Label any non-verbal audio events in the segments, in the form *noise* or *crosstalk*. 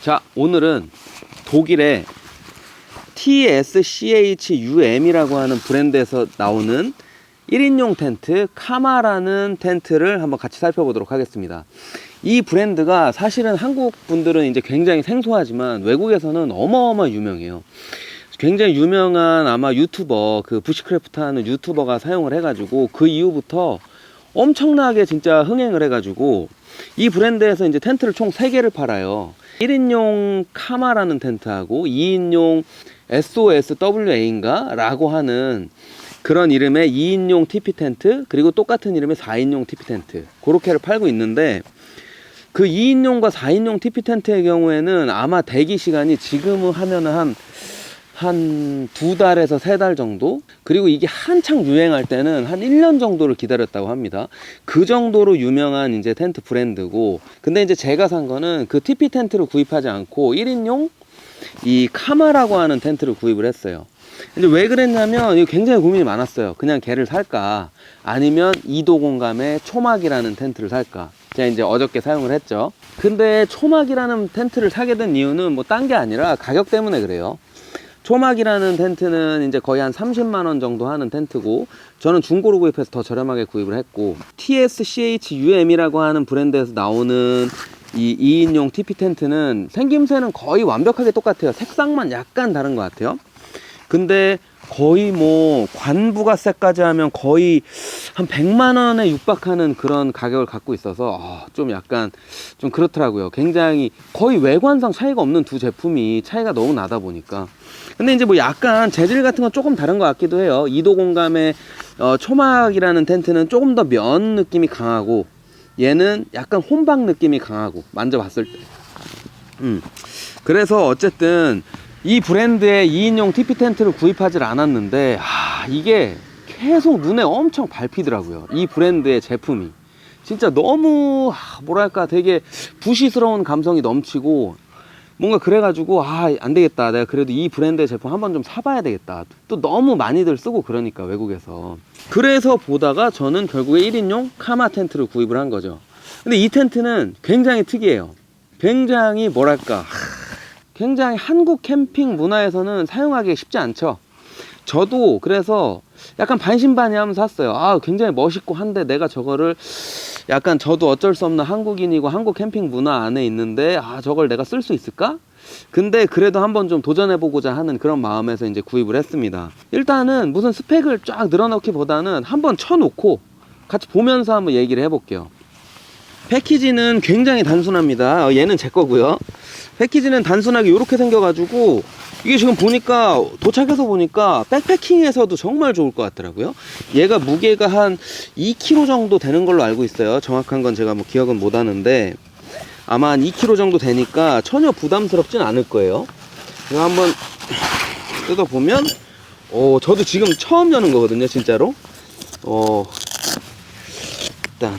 자, 오늘은 독일의 TSCHUM이라고 하는 브랜드에서 나오는 1인용 텐트 카마라는 텐트를 한번 같이 살펴보도록 하겠습니다. 이 브랜드가 사실은 한국 분들은 이제 굉장히 생소하지만 외국에서는 어마어마 유명해요. 굉장히 유명한 아마 유튜버 그 부시크래프트 하는 유튜버가 사용을 해가지고 그 이후부터 엄청나게 진짜 흥행을 해가지고 이 브랜드에서 이제 텐트를 총 3개를 팔아요. 1인용 카마라는 텐트하고 2인용 SOSWA인가? 라고 하는 그런 이름의 2인용 TP 텐트 그리고 똑같은 이름의 4인용 TP 텐트 그렇게를 팔고 있는데 그 2인용과 4인용 TP 텐트의 경우에는 아마 대기 시간이 지금은 하면은 한 한 두 달에서 세 달 정도? 그리고 이게 한창 유행할 때는 한 1년 정도를 기다렸다고 합니다. 그 정도로 유명한 이제 텐트 브랜드고, 근데 이제 제가 산 거는 그 TP 텐트를 구입하지 않고 1인용 이 카마라고 하는 텐트를 구입을 했어요. 근데 왜 그랬냐면 이거 굉장히 고민이 많았어요. 그냥 걔를 살까? 아니면 2도 공감의 초막이라는 텐트를 살까? 제가 이제 어저께 사용을 했죠. 근데 초막이라는 텐트를 사게 된 이유는 뭐 딴 게 아니라 가격 때문에 그래요. 초막이라는 텐트는 이제 거의 한 30만 원 정도 하는 텐트고 저는 중고로 구입해서 더 저렴하게 구입을 했고 TSCHUM이라고 하는 브랜드에서 나오는 이 2인용 TP 텐트는 생김새는 거의 완벽하게 똑같아요. 색상만 약간 다른 것 같아요. 근데 거의 뭐 관부가세까지 하면 거의 한 100만 원에 육박하는 그런 가격을 갖고 있어서 아, 좀 약간 좀 그렇더라고요. 굉장히 거의 외관상 차이가 없는 두 제품이 차이가 너무 나다 보니까. 근데 이제 뭐 약간 재질 같은 건 조금 다른 것 같기도 해요. 2도 공감의 어, 초막이라는 텐트는 조금 더 면 느낌이 강하고 얘는 약간 혼박 느낌이 강하고 만져봤을 때. 음. 그래서 어쨌든 이 브랜드의 2인용 TP 텐트를 구입하질 않았는데 아, 이게 계속 눈에 엄청 밟히더라고요. 이 브랜드의 제품이. 진짜 너무 아, 뭐랄까 되게 부시스러운 감성이 넘치고 뭔가 그래가지고 아 안 되겠다. 내가 그래도 이 브랜드의 제품 한번 좀 사봐야 되겠다. 또 너무 많이들 쓰고 그러니까 외국에서. 그래서 보다가 저는 결국에 1인용 카마 텐트를 구입을 한 거죠. 근데 이 텐트는 굉장히 특이해요. 굉장히 뭐랄까 하, 굉장히 한국 캠핑 문화에서는 사용하기 쉽지 않죠 저도 그래서 약간 반신반의하면서 샀어요 아 굉장히 멋있고 한데 내가 저거를 약간 저도 어쩔 수 없는 한국인이고 한국 캠핑 문화 안에 있는데 아 저걸 내가 쓸 수 있을까? 근데 그래도 한번 좀 도전해보고자 하는 그런 마음에서 이제 구입을 했습니다. 일단은 무슨 스펙을 쫙 늘어놓기보다는 한번 쳐놓고 같이 보면서 한번 얘기를 해볼게요. 패키지는 굉장히 단순합니다. 어, 얘는 제 거고요. 패키지는 단순하게 이렇게 생겨가지고 이게 지금 보니까 도착해서 보니까 백패킹에서도 정말 좋을 것 같더라고요. 얘가 무게가 한 2kg 정도 되는 걸로 알고 있어요. 정확한 건 제가 뭐 기억은 못 하는데 아마 한 2kg 정도 되니까 전혀 부담스럽진 않을 거예요. 이거 한번 뜯어보면 어 저도 지금 처음 여는 거거든요, 진짜로. 어 일단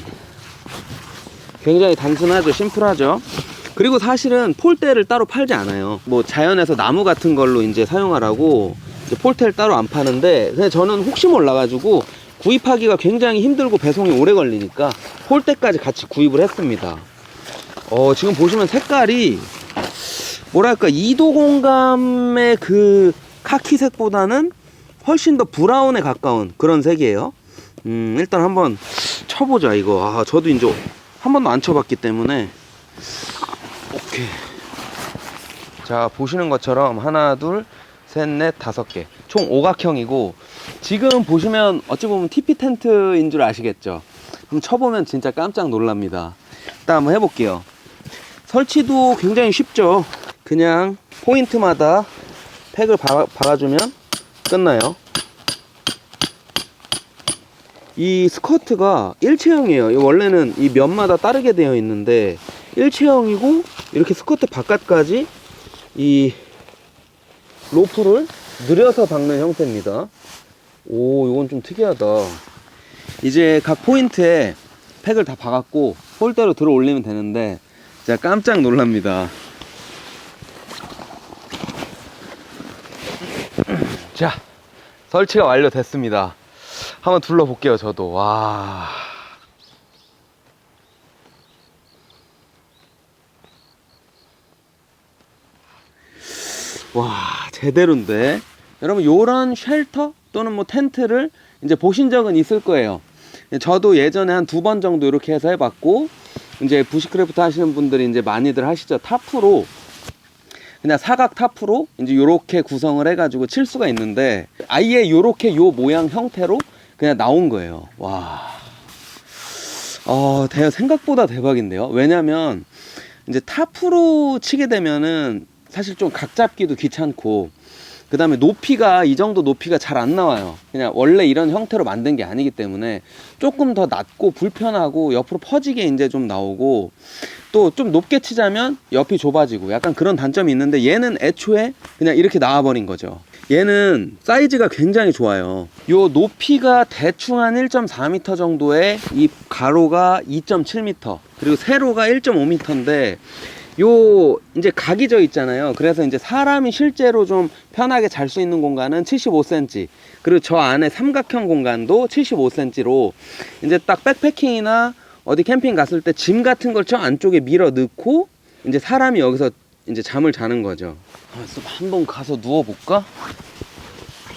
굉장히 단순하죠, 심플하죠. 그리고 사실은 폴대를 따로 팔지 않아요. 뭐 자연에서 나무 같은 걸로 이제 사용하라고 이제 폴대를 따로 안 파는데 저는 혹시 몰라가지고 구입하기가 굉장히 힘들고 배송이 오래 걸리니까 폴대까지 같이 구입을 했습니다. 어, 지금 보시면 색깔이 뭐랄까 2도 공감의 그 카키색보다는 훨씬 더 브라운에 가까운 그런 색이에요. 음, 일단 한번 쳐보자 이거. 아, 저도 이제 한 번도 안 쳐봤기 때문에 자, 보시는 것처럼 하나, 둘, 셋, 넷, 다섯 개. 총 오각형이고 지금 보시면 어찌 보면 TP 텐트인 줄 아시겠죠? 그럼 쳐보면 진짜 깜짝 놀랍니다. 일단 한번 해볼게요. 설치도 굉장히 쉽죠. 그냥 포인트마다 팩을 박아, 박아주면 끝나요. 이 스커트가 일체형이에요. 이 원래는 이 면마다 따르게 되어 있는데 일체형이고 이렇게 스커트 바깥까지 이 로프를 늘여서 박는 형태입니다. 오, 이건 좀 특이하다. 이제 각 포인트에 팩을 다 박았고 폴대로 들어 올리면 되는데 진짜 깜짝 놀랍니다. 자, 설치가 완료됐습니다. 한번 둘러볼게요, 저도. 와. 와 제대로인데. 여러분 요런 쉘터 또는 뭐 텐트를 이제 보신 적은 있을 거예요. 저도 예전에 한 두 번 정도 이렇게 해서 해봤고 이제 부시크래프트 하시는 분들이 이제 많이들 하시죠. 타프로. 그냥 사각 타프로 이제 요렇게 구성을 해가지고 칠 수가 있는데 아예 요렇게 요 모양 형태로 그냥 나온 거예요. 와. 어, 대, 생각보다 대박인데요? 왜냐면 이제 타프로 치게 되면은 사실 좀 각 잡기도 귀찮고 그 다음에 높이가 이 정도 높이가 잘 안 나와요. 그냥 원래 이런 형태로 만든 게 아니기 때문에 조금 더 낮고 불편하고 옆으로 퍼지게 이제 좀 나오고 또 좀 높게 치자면 옆이 좁아지고 약간 그런 단점이 있는데 얘는 애초에 그냥 이렇게 나와버린 거죠. 얘는 사이즈가 굉장히 좋아요. 요 높이가 대충 한 1.4m 정도에 이 가로가 2.7m 그리고 세로가 1.5m인데 요 이제 각이 져 있잖아요. 그래서 이제 사람이 실제로 좀 편하게 잘 수 있는 공간은 75cm. 그리고 저 안에 삼각형 공간도 75cm로 이제 딱 백패킹이나 어디 캠핑 갔을 때 짐 같은 걸 저 안쪽에 밀어 넣고 이제 사람이 여기서 이제 잠을 자는 거죠. 그래서 한번 가서 누워 볼까?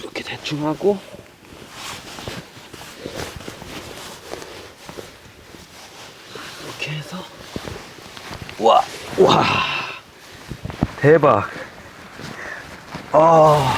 이렇게 대충 하고 이렇게 해서 와, 와, 대박. 아,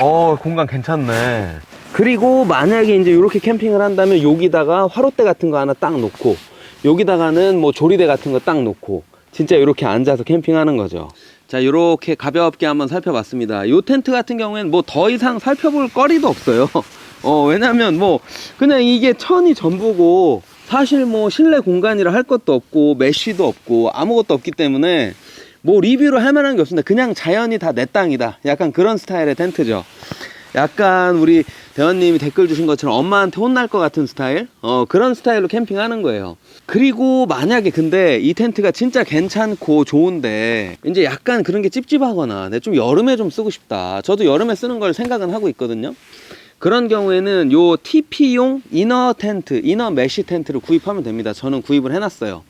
어, 공간 괜찮네. 그리고 만약에 이제 이렇게 캠핑을 한다면 여기다가 화롯대 같은 거 하나 딱 놓고 여기다가는 뭐 조리대 같은 거 딱 놓고 진짜 이렇게 앉아서 캠핑하는 거죠. 자, 이렇게 가볍게 한번 살펴봤습니다. 이 텐트 같은 경우에는 뭐 더 이상 살펴볼 거리도 없어요. *laughs* 어, 왜냐면 뭐 그냥 이게 천이 전부고 사실 뭐 실내 공간이라 할 것도 없고 메쉬도 없고 아무것도 없기 때문에 뭐 리뷰를 할 만한 게 없습니다. 그냥 자연이 다 내 땅이다. 약간 그런 스타일의 텐트죠. 약간 우리 대원님이 댓글 주신 것처럼 엄마한테 혼날 것 같은 스타일? 어, 그런 스타일로 캠핑하는 거예요. 그리고 만약에 근데 이 텐트가 진짜 괜찮고 좋은데 이제 약간 그런 게 찝찝하거나 내 좀 여름에 좀 쓰고 싶다. 저도 여름에 쓰는 걸 생각은 하고 있거든요. 그런 경우에는 요 TP용 이너 텐트, 이너 메쉬 텐트를 구입하면 됩니다. 저는 구입을 해놨어요.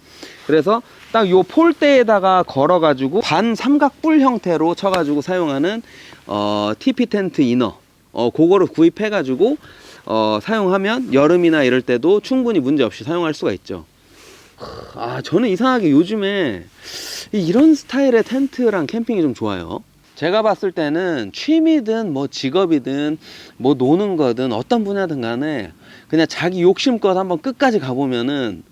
그래서 딱 요 폴대에다가 걸어가지고 반 삼각뿔 형태로 쳐가지고 사용하는 어, TP 텐트 이너, 어, 그거를 구입해가지고 어, 사용하면 여름이나 이럴 때도 충분히 문제 없이 사용할 수가 있죠. 아, 저는 이상하게 요즘에 이- 이런 스타일의 텐트랑 캠핑이 좀 좋아요. 제가 봤을 때는 취미든 뭐 직업이든 뭐 노는 거든 어떤 분야든 간에 그냥 자기 욕심껏 한번 끝까지 가보면은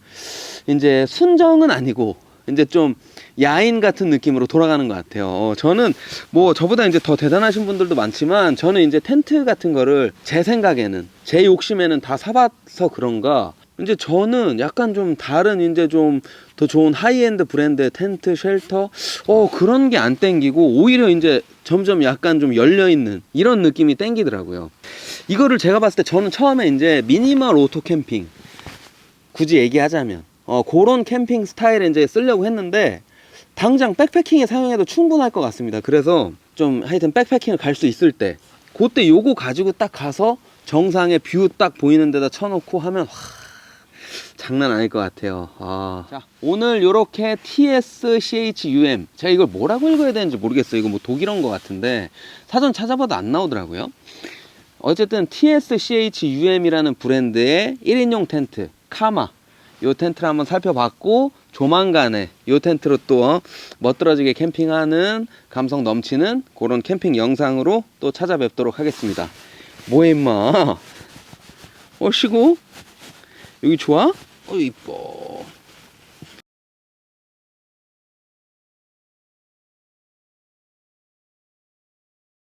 이제 순정은 아니고 이제 좀 야인 같은 느낌으로 돌아가는 것 같아요. 어, 저는 뭐 저보다 이제 더 대단하신 분들도 많지만 저는 이제 텐트 같은 거를 제 생각에는 제 욕심에는 다 사봐서 그런가 이제 저는 약간 좀 다른 이제 좀 더 좋은 하이엔드 브랜드의 텐트 쉘터 어 그런 게 안 땡기고 오히려 이제 점점 약간 좀 열려 있는 이런 느낌이 땡기더라고요. 이거를 제가 봤을 때 저는 처음에 이제 미니멀 오토 캠핑 굳이 얘기하자면 어 그런 캠핑 스타일에 이제 쓰려고 했는데 당장 백패킹에 사용해도 충분할 것 같습니다. 그래서 좀 하여튼 백패킹을 갈 수 있을 때 그때 요거 가지고 딱 가서 정상에 뷰딱 보이는 데다 쳐놓고 하면 와, 장난 아닐 것 같아요. 아. 자, 오늘 요렇게 TSCHUM 제가 이걸 뭐라고 읽어야 되는지 모르겠어요. 이거 뭐 독일어인 것 같은데 사전 찾아봐도 안 나오더라고요. 어쨌든 TSCHUM이라는 브랜드의 1인용 텐트 카마 요 텐트를 한번 살펴봤고 조만간에 요 텐트로 또 어, 멋들어지게 캠핑하는 감성 넘치는 그런 캠핑 영상으로 또 찾아뵙도록 하겠습니다. 뭐해 임마? 어시고 여기 좋아? 어 이뻐.